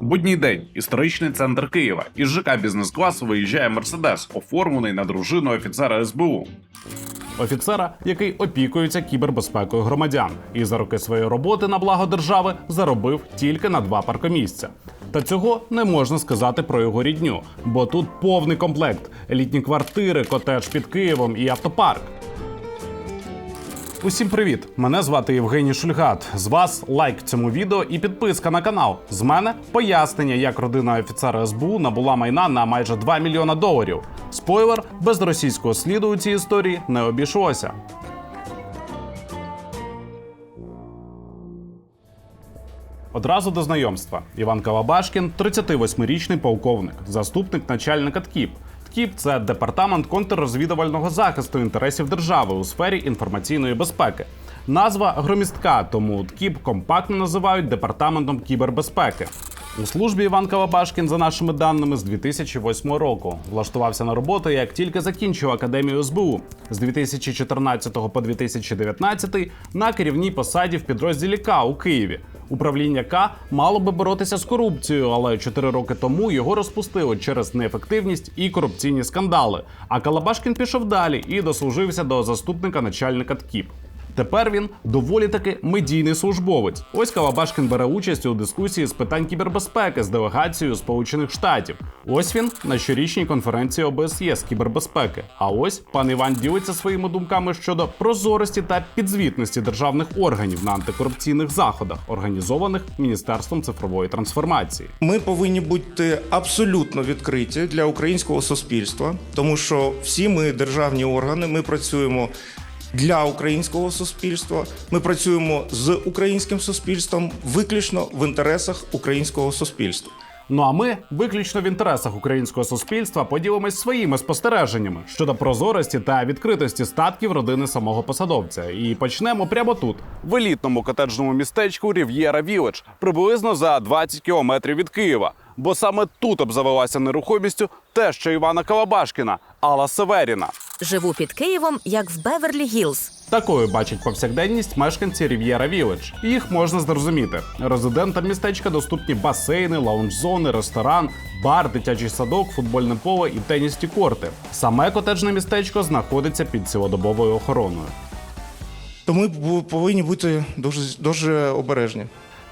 Будній день, історичний центр Києва. Із ЖК бізнес-класу виїжджає Мерседес, оформлений на дружину офіцера СБУ. Офіцера, який опікується кібербезпекою громадян, і за роки своєї роботи на благо держави заробив тільки на два паркомісця. Та цього не можна сказати про його рідню, бо тут повний комплект: елітні квартири, котедж під Києвом і автопарк. Усім привіт! Мене звати Євгеній Шульгат. З вас лайк цьому відео і підписка на канал. З мене пояснення, як родина офіцера СБУ набула майна на майже 2 мільйона доларів. Спойлер, без російського сліду у цій історії не обійшлося. Одразу до знайомства. Іван Калабашкін 38-річний полковник, заступник начальника ТКІП. ТКІП це департамент контррозвідувального захисту інтересів держави у сфері інформаційної безпеки. Назва громістка, тому ТКІП компактно називають департаментом кібербезпеки. У службі Іван Калабашкін, за нашими даними, з 2008 року влаштувався на роботу, як тільки закінчив академію СБУ з 2014 по 2019 на керівній посаді в підрозділі К у Києві. Управління К мало би боротися з корупцією, але 4 роки тому його розпустили через неефективність і корупційні скандали. А Калабашкін пішов далі і дослужився до заступника начальника ТКІП. Тепер він доволі таки медійний службовець. Ось Калабашкін бере участь у дискусії з питань кібербезпеки з делегацією Сполучених Штатів. Ось він на щорічній конференції ОБСЄ з кібербезпеки. А ось пан Іван ділиться своїми думками щодо прозорості та підзвітності державних органів на антикорупційних заходах, організованих Міністерством цифрової трансформації. Ми повинні бути абсолютно відкриті для українського суспільства, тому що всі ми державні органи, ми працюємо для українського суспільства. Ми працюємо з українським суспільством виключно в інтересах українського суспільства. Ну а ми виключно в інтересах українського суспільства поділимось своїми спостереженнями щодо прозорості та відкритості статків родини самого посадовця. І почнемо прямо тут, в елітному котеджному містечку Рів'єра Віледж, приблизно за 20 кілометрів від Києва. Бо саме тут обзавелася нерухомістю теща Івана Калабашкіна Алла Северіна. Живу під Києвом, як в Беверлі Гілз. Такою бачать повсякденність мешканці Рів'єра Віледж. Їх можна зрозуміти. Резидентам містечка доступні басейни, лаунж-зони, ресторан, бар, дитячий садок, футбольне поле і тенісні корти. Саме котеджне містечко знаходиться під цілодобовою охороною. Тому ми повинні бути дуже, дуже обережні.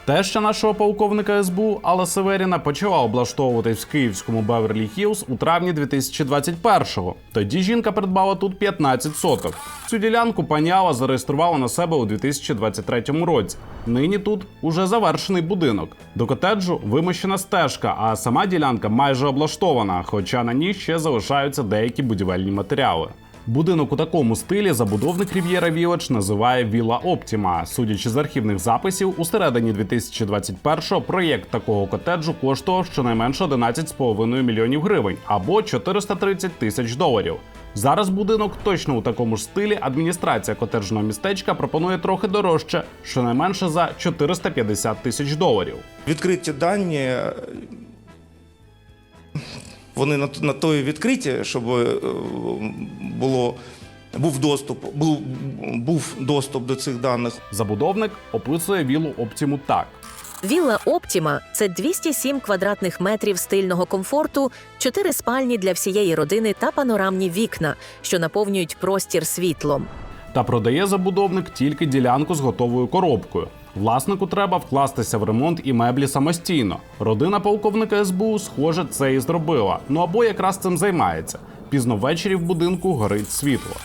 Теща нашого полковника СБУ Алла Северіна почала облаштовуватись в київському Беверлі Хілз у травні 2021-го. Тоді жінка придбала тут 15 соток. Цю ділянку пані зареєструвала на себе у 2023 році. Нині тут уже завершений будинок. До котеджу вимощена стежка, а сама ділянка майже облаштована, хоча на ній ще залишаються деякі будівельні матеріали. Будинок у такому стилі забудовник Рів'єра Віледж називає Віла Оптіма. Судячи з архівних записів, у середині 2021-го проєкт такого котеджу коштував щонайменше 11,5 мільйонів гривень або 430 тисяч доларів. Зараз будинок точно у такому ж стилі. Адміністрація котеджного містечка пропонує трохи дорожче, щонайменше за 450 тисяч доларів. Відкриті дані. Вони на, на то і відкриті, щоб е, було, був доступ, був, був доступ до цих даних. Забудовник описує вілу Оптіму так. Вілла Оптіма це 207 квадратних метрів стильного комфорту, 4 спальні для всієї родини та панорамні вікна, що наповнюють простір світлом. Та продає забудовник тільки ділянку з готовою коробкою. Власнику треба вкластися в ремонт і меблі самостійно. Родина полковника СБУ, схоже, це і зробила. Ну або якраз цим займається. Пізно ввечері в будинку горить світло.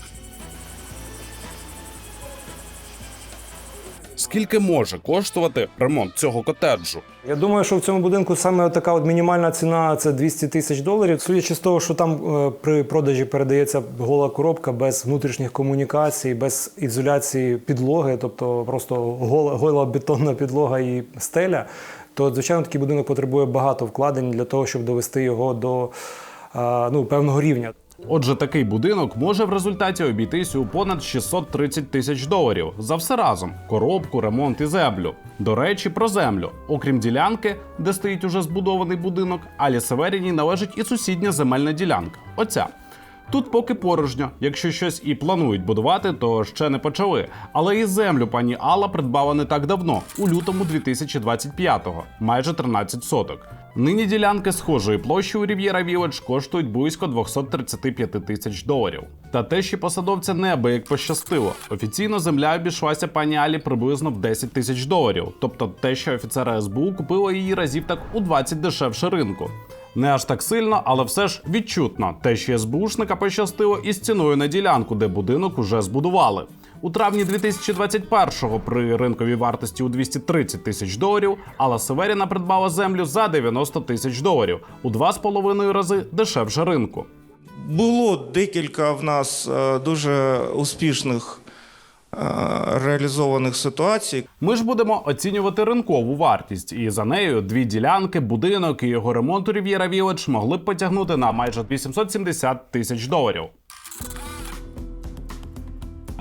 Скільки може коштувати ремонт цього котеджу? Я думаю, що в цьому будинку саме така от мінімальна ціна це 200 тисяч доларів. Судячи з того, що там е, при продажі передається гола коробка без внутрішніх комунікацій, без ізоляції підлоги, тобто просто гола, гола бетонна підлога і стеля, то звичайно такий будинок потребує багато вкладень для того, щоб довести його до е, ну, певного рівня. Отже, такий будинок може в результаті обійтись у понад 630 тисяч доларів за все разом: коробку, ремонт і землю. До речі, про землю. Окрім ділянки, де стоїть уже збудований будинок, Алі Северіній належить і сусідня земельна ділянка. Оця. Тут поки порожньо. Якщо щось і планують будувати, то ще не почали. Але і землю пані Алла придбала не так давно, у лютому 2025-го, майже 13 соток. Нині ділянки схожої площі у Рів'єра Віледж коштують близько 235 тисяч доларів. Та те, що посадовця неабияк пощастило. Офіційно земля обійшлася пані Алі приблизно в 10 тисяч доларів. Тобто те, що офіцера СБУ купило її разів так у 20 дешевше ринку. Не аж так сильно, але все ж відчутно. Те, що СБУшника пощастило із ціною на ділянку, де будинок уже збудували. У травні 2021-го при ринковій вартості у 230 тисяч доларів Алла Северіна придбала землю за 90 тисяч доларів у два з половиною рази дешевше ринку. Було декілька в нас е, дуже успішних е, реалізованих ситуацій. Ми ж будемо оцінювати ринкову вартість, і за нею дві ділянки, будинок і його ремонт у Рів'єра Віледж могли б потягнути на майже 870 тисяч доларів.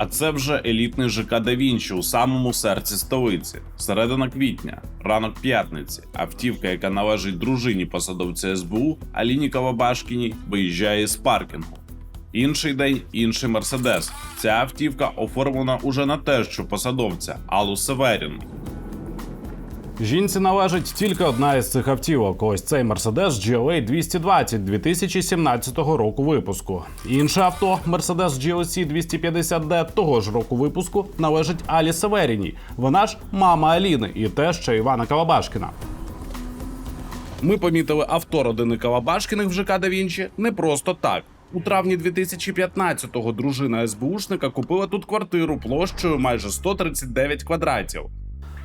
А це вже елітний ЖК «Да Вінчі» у самому серці столиці. Середина квітня, ранок п'ятниці. Автівка, яка належить дружині посадовця СБУ Аліні Кавабашкіні, виїжджає з паркінгу. Інший день інший мерседес. Ця автівка оформлена уже на те, що посадовця Алу Северіну. Жінці належить тільки одна із цих автівок. Ось цей Mercedes GLA 220 2017 року випуску. Інше авто Mercedes GLC 250D того ж року випуску належить Алі Северіній. Вона ж мама Аліни і теща Івана Калабашкіна. Ми помітили авто родини Калабашкіних в ЖК «Да Вінчі» не просто так. У травні 2015-го дружина СБУшника купила тут квартиру площею майже 139 квадратів.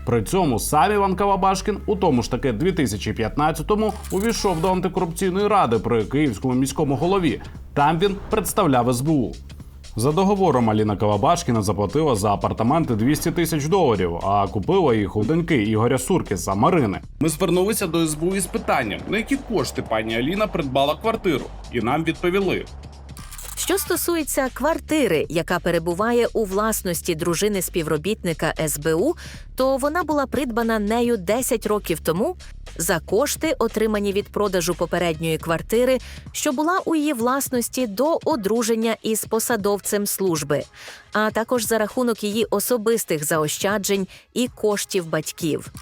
При цьому сам Іван Калабашкін у тому ж таки 2015-му увійшов до антикорупційної ради при київському міському голові. Там він представляв СБУ. За договором Аліна Калабашкіна заплатила за апартаменти 200 тисяч доларів, а купила їх у доньки Ігоря Суркіса Марини. Ми звернулися до СБУ із питанням, на які кошти пані Аліна придбала квартиру, і нам відповіли. Що стосується квартири, яка перебуває у власності дружини співробітника СБУ, то вона була придбана нею 10 років тому за кошти, отримані від продажу попередньої квартири, що була у її власності до одруження із посадовцем служби, а також за рахунок її особистих заощаджень і коштів батьків.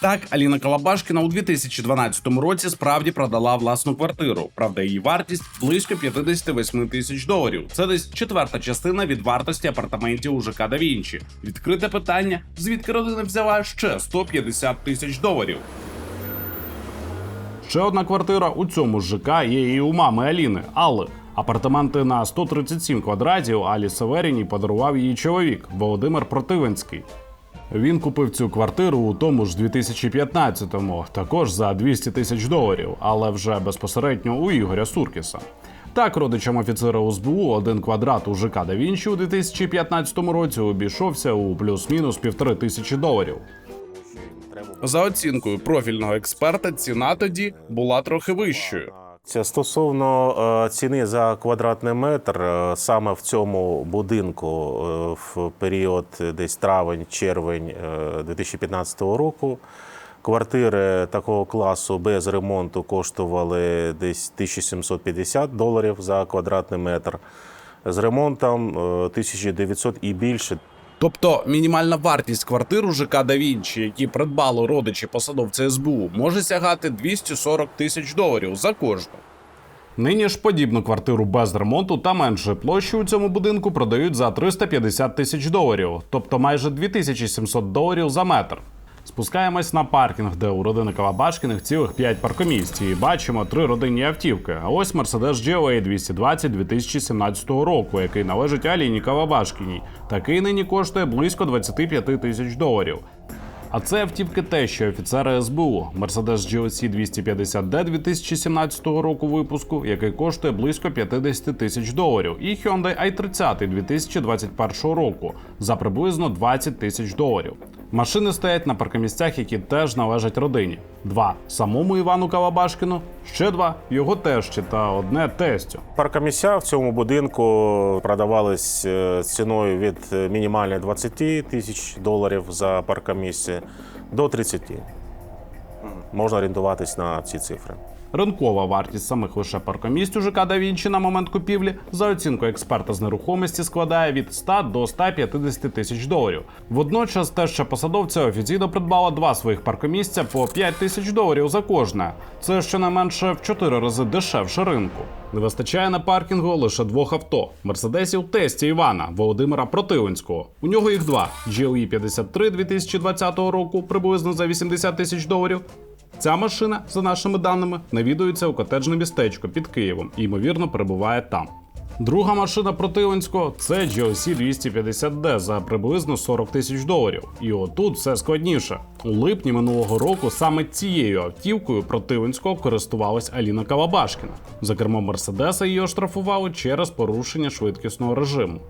Так, Аліна Калабашкіна у 2012 році справді продала власну квартиру. Правда, її вартість близько 58 тисяч доларів. Це десь четверта частина від вартості апартаментів у ЖК «Да Вінчі». Відкрите питання: звідки родина взяла ще 150 тисяч доларів. Ще одна квартира у цьому ЖК є і у мами Аліни Алли. Апартаменти на 137 квадратів Алі Северіній подарував її чоловік Володимир Противенський. Він купив цю квартиру у тому ж 2015-му, також за 200 тисяч доларів, але вже безпосередньо у Ігоря Суркіса. Так, родичам офіцера СБУ один квадрат у ЖК «Да Вінчі» у 2015 році обійшовся у плюс-мінус півтори тисячі доларів. За оцінкою профільного експерта, ціна тоді була трохи вищою. Стосовно е, ціни за квадратний метр, е, саме в цьому будинку е, в період десь травень-червень е, 2015 року. Квартири такого класу без ремонту коштували десь 1750 доларів за квадратний метр. З ремонтом е, 1900 і більше. Тобто мінімальна вартість квартир у ЖК «Да Вінчі», які придбали родичі посадовця СБУ, може сягати 240 тисяч доларів за кожну. Нині ж подібну квартиру без ремонту та меншої площі у цьому будинку продають за 350 тисяч доларів, тобто майже 2700 доларів за метр. Спускаємось на паркінг, де у родини Калабашкіних цілих 5 паркомісць, і бачимо три родинні автівки. А ось Mercedes GLA 220 2017 року, який належить Аліні Калабашкіній. Такий нині коштує близько 25 тисяч доларів. А це автівки тещі офіцера СБУ Mercedes GLC 250D 2017 року випуску, який коштує близько 50 тисяч доларів, і Hyundai i30 2021 року за приблизно 20 тисяч доларів. Машини стоять на паркомісцях, які теж належать родині. Два самому Івану Калабашкіну, ще два його тещі та одне тестю. Паркомісця в цьому будинку продавались е, ціною від е, мінімальної 20 тисяч доларів за паркомісце до 30. Можна орієнтуватись на ці цифри. Ринкова вартість самих лише паркомісць у ЖК «Да Вінчі» на момент купівлі за оцінкою експерта з нерухомості складає від 100 до 150 тисяч доларів. Водночас теща посадовця офіційно придбала два своїх паркомісця по 5 тисяч доларів за кожне. Це щонайменше в 4 рази дешевше ринку. Не вистачає на паркінгу лише двох авто: мерседесів тесті Івана Володимира Противинського. У нього їх два: GLE 53 2020 року, приблизно за 80 тисяч доларів. Ця машина, за нашими даними, навідується у котеджне містечко під Києвом і ймовірно перебуває там. Друга машина Противинського це GLC 250D за приблизно 40 тисяч доларів. І отут все складніше. У липні минулого року саме цією автівкою Противинського користувалась Аліна Калабашкіна. За кермом Мерседеса її оштрафували через порушення швидкісного режиму.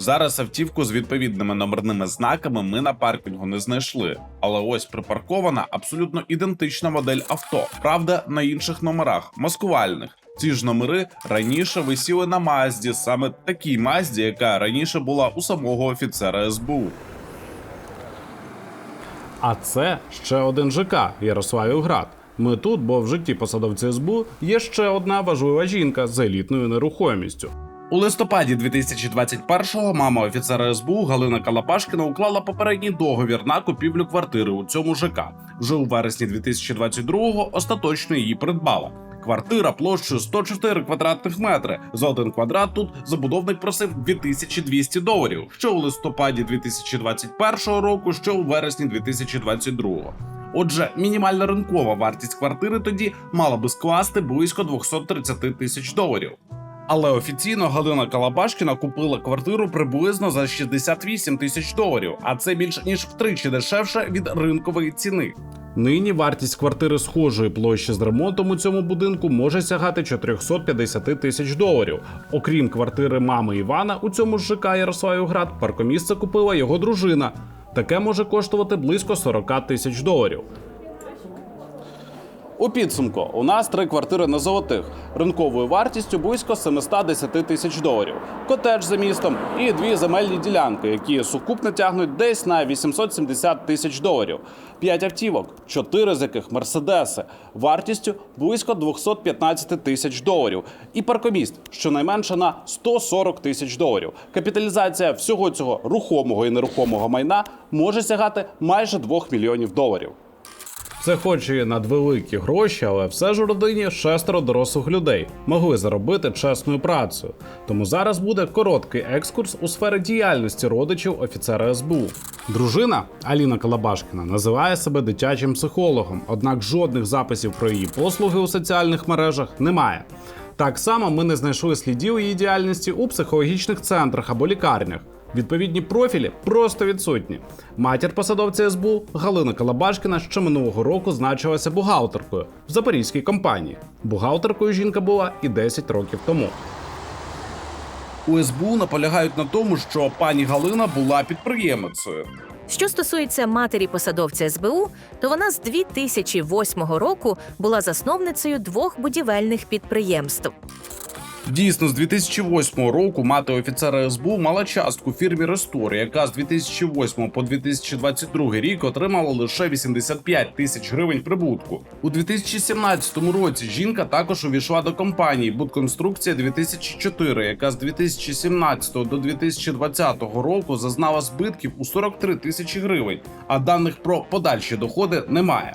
Зараз автівку з відповідними номерними знаками ми на паркінгу не знайшли, але ось припаркована абсолютно ідентична модель авто, правда, на інших номерах, маскувальних. Ці ж номери раніше висіли на Мазді, саме такій Мазді, яка раніше була у самого офіцера СБУ. А це ще один ЖК Ярославівград. Ми тут, бо в житті посадовця СБУ є ще одна важлива жінка з елітною нерухомістю. У листопаді 2021-го мама офіцера СБУ Галина Калапашкіна уклала попередній договір на купівлю квартири у цьому ЖК. Вже у вересні 2022-го остаточно її придбала. Квартира площею 104 квадратних метри. За один квадрат тут забудовник просив 2200 доларів. Що у листопаді 2021 року, що у вересні 2022. Отже, мінімальна ринкова вартість квартири тоді мала би скласти близько 230 тисяч доларів. Але офіційно Галина Калабашкіна купила квартиру приблизно за 68 тисяч доларів, а це більш ніж втричі дешевше від ринкової ціни. Нині вартість квартири схожої площі з ремонтом у цьому будинку може сягати 450 тисяч доларів. Окрім квартири мами Івана, у цьому ж ЖК Ярославівград паркомісце купила його дружина. Таке може коштувати близько 40 тисяч доларів. У підсумку у нас три квартири на золотих ринковою вартістю близько 710 тисяч доларів, котедж за містом і дві земельні ділянки, які сукупно тягнуть десь на 870 тисяч доларів. П'ять автівок, чотири з яких мерседеси, вартістю близько 215 тисяч доларів, і паркоміст щонайменше на 140 тисяч доларів. Капіталізація всього цього рухомого і нерухомого майна може сягати майже 2 мільйонів доларів. Це хоч і надвеликі гроші, але все ж у родині шестеро дорослих людей могли заробити чесною працею. Тому зараз буде короткий екскурс у сфери діяльності родичів офіцера СБУ. Дружина Аліна Калабашкіна називає себе дитячим психологом, однак жодних записів про її послуги у соціальних мережах немає. Так само ми не знайшли слідів її діяльності у психологічних центрах або лікарнях. Відповідні профілі просто відсутні. Матір посадовця СБУ Галина Калабашкіна ще минулого року значилася бухгалтеркою в запорізькій компанії. Бухгалтеркою жінка була і 10 років тому. У СБУ наполягають на тому, що пані Галина була підприємицею. Що стосується матері посадовця СБУ, то вона з 2008 року була засновницею двох будівельних підприємств. Дійсно, з 2008 року мати офіцера СБУ мала частку фірмі Рестор, яка з 2008 по 2022 рік отримала лише 85 тисяч гривень прибутку. У 2017 році жінка також увійшла до компанії Будконструкція 2004, яка з 2017 до 2020 року зазнала збитків у 43 тисячі гривень, а даних про подальші доходи немає.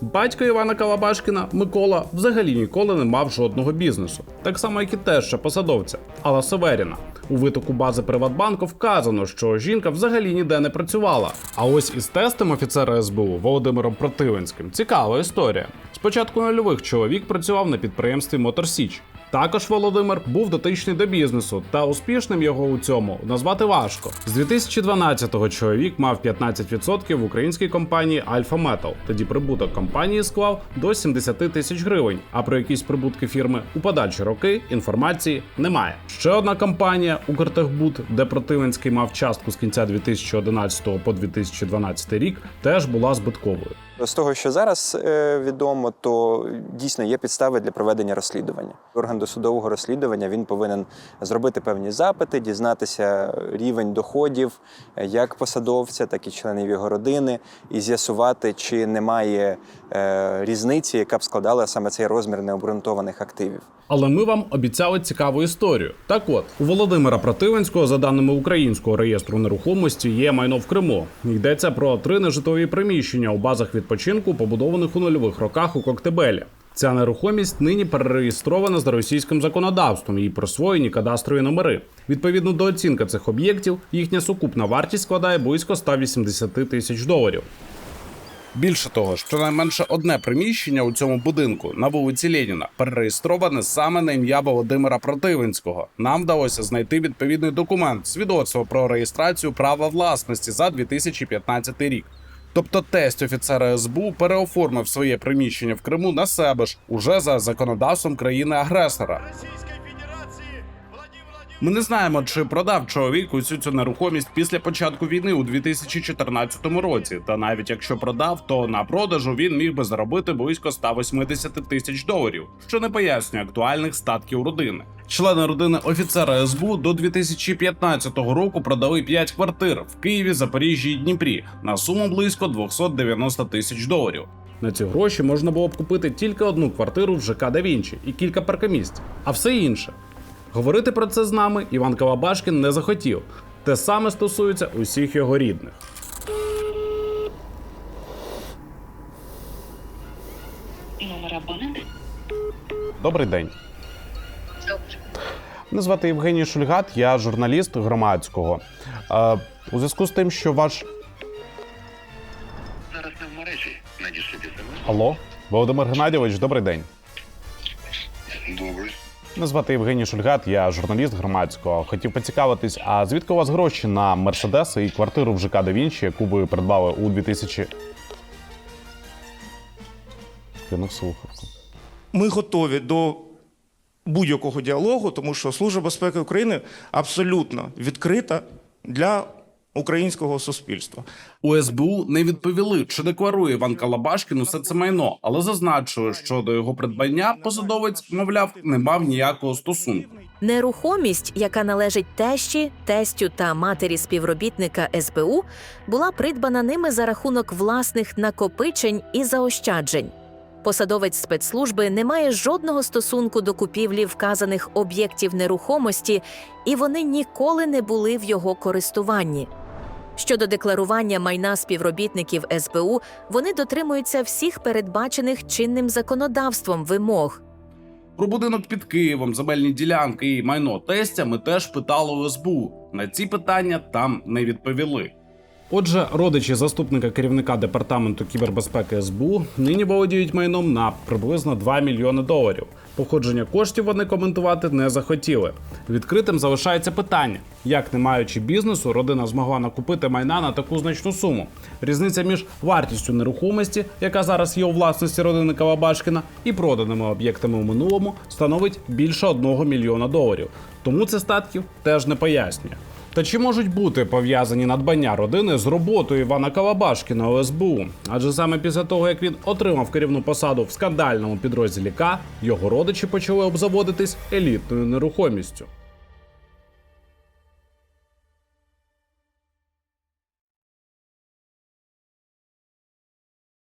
Батько Івана Калабашкіна Микола взагалі ніколи не мав жодного бізнесу, так само як і теща посадовця Алла Северіна. У витоку бази Приватбанку вказано, що жінка взагалі ніде не працювала. А ось із тестом офіцера СБУ Володимиром Противинським цікава історія. Спочатку нульових чоловік працював на підприємстві Моторсіч. Також Володимир був дотичний до бізнесу, та успішним його у цьому назвати важко. З 2012-го чоловік мав 15% в українській компанії Альфа Метал. Тоді прибуток компанії склав до 70 тисяч гривень. А про якісь прибутки фірми у подальші роки інформації немає. Ще одна компанія Укртехбуд, де Противинський мав частку з кінця 2011 по 2012 рік, теж була збитковою. З того, що зараз е, відомо, то дійсно є підстави для проведення розслідування. Орган досудового розслідування він повинен зробити певні запити, дізнатися рівень доходів е, як посадовця, так і членів його родини, і з'ясувати, чи немає е, різниці, яка б складала саме цей розмір необґрунтованих активів. Але ми вам обіцяли цікаву історію. Так от, у Володимира Противенського, за даними українського реєстру нерухомості, є майно в Криму. Йдеться про три нежитлові приміщення у базах відпочинку, побудованих у нульових роках у Коктебелі. Ця нерухомість нині перереєстрована за російським законодавством і присвоєні кадастрові номери. Відповідно до оцінки цих об'єктів, їхня сукупна вартість складає близько 180 тисяч доларів. Більше того, щонайменше одне приміщення у цьому будинку на вулиці Леніна перереєстроване саме на ім'я Володимира Противинського. Нам вдалося знайти відповідний документ свідоцтво про реєстрацію права власності за 2015 рік. Тобто тесть офіцера СБУ переоформив своє приміщення в Криму на себе ж уже за законодавством країни-агресора. Ми не знаємо, чи продав чоловік усю цю нерухомість після початку війни у 2014 році. Та навіть якщо продав, то на продажу він міг би заробити близько 180 тисяч доларів, що не пояснює актуальних статків родини. Члени родини офіцера СБУ до 2015 року продали 5 квартир в Києві, Запоріжжі і Дніпрі на суму близько 290 тисяч доларів. На ці гроші можна було б купити тільки одну квартиру в ЖК Да і кілька паркомісць, а все інше Говорити про це з нами Іван Калабашкін не захотів. Те саме стосується усіх його рідних. Номер абонента. Добрий день. Мене звати Євгеній Шульгат, я журналіст громадського. Е, у зв'язку з тим, що ваш. Зараз не в мережі. Надішліть смс. Алло, Володимир Геннадійович, добрий день. Мене звати Євгеній Шульгат, я журналіст громадського. Хотів поцікавитись, а звідки у вас гроші на Мерседес і квартиру в ЖК Да яку ви придбали у 2000... Кинув слухавку. Ми готові до будь-якого діалогу, тому що Служба безпеки України абсолютно відкрита для українського суспільства. У СБУ не відповіли, чи декларує Іван Калабашкін усе це майно, але зазначили, що до його придбання посадовець, мовляв, не мав ніякого стосунку. Нерухомість, яка належить тещі, тестю та матері співробітника СБУ, була придбана ними за рахунок власних накопичень і заощаджень. Посадовець спецслужби не має жодного стосунку до купівлі вказаних об'єктів нерухомості, і вони ніколи не були в його користуванні. Щодо декларування майна співробітників СБУ, вони дотримуються всіх передбачених чинним законодавством вимог. Про будинок під Києвом, земельні ділянки і майно тестя ми теж питали у СБУ. На ці питання там не відповіли. Отже, родичі заступника керівника департаменту кібербезпеки СБУ нині володіють майном на приблизно 2 мільйони доларів. Походження коштів вони коментувати не захотіли. Відкритим залишається питання: як, не маючи бізнесу, родина змогла накупити майна на таку значну суму. Різниця між вартістю нерухомості, яка зараз є у власності родини Калабашкіна, і проданими об'єктами у минулому становить більше 1 мільйона доларів. Тому це статків теж не пояснює. Та чи можуть бути пов'язані надбання родини з роботою Івана Калабашкіна у СБУ? Адже саме після того, як він отримав керівну посаду в скандальному підрозділі К, його родичі почали обзаводитись елітною нерухомістю.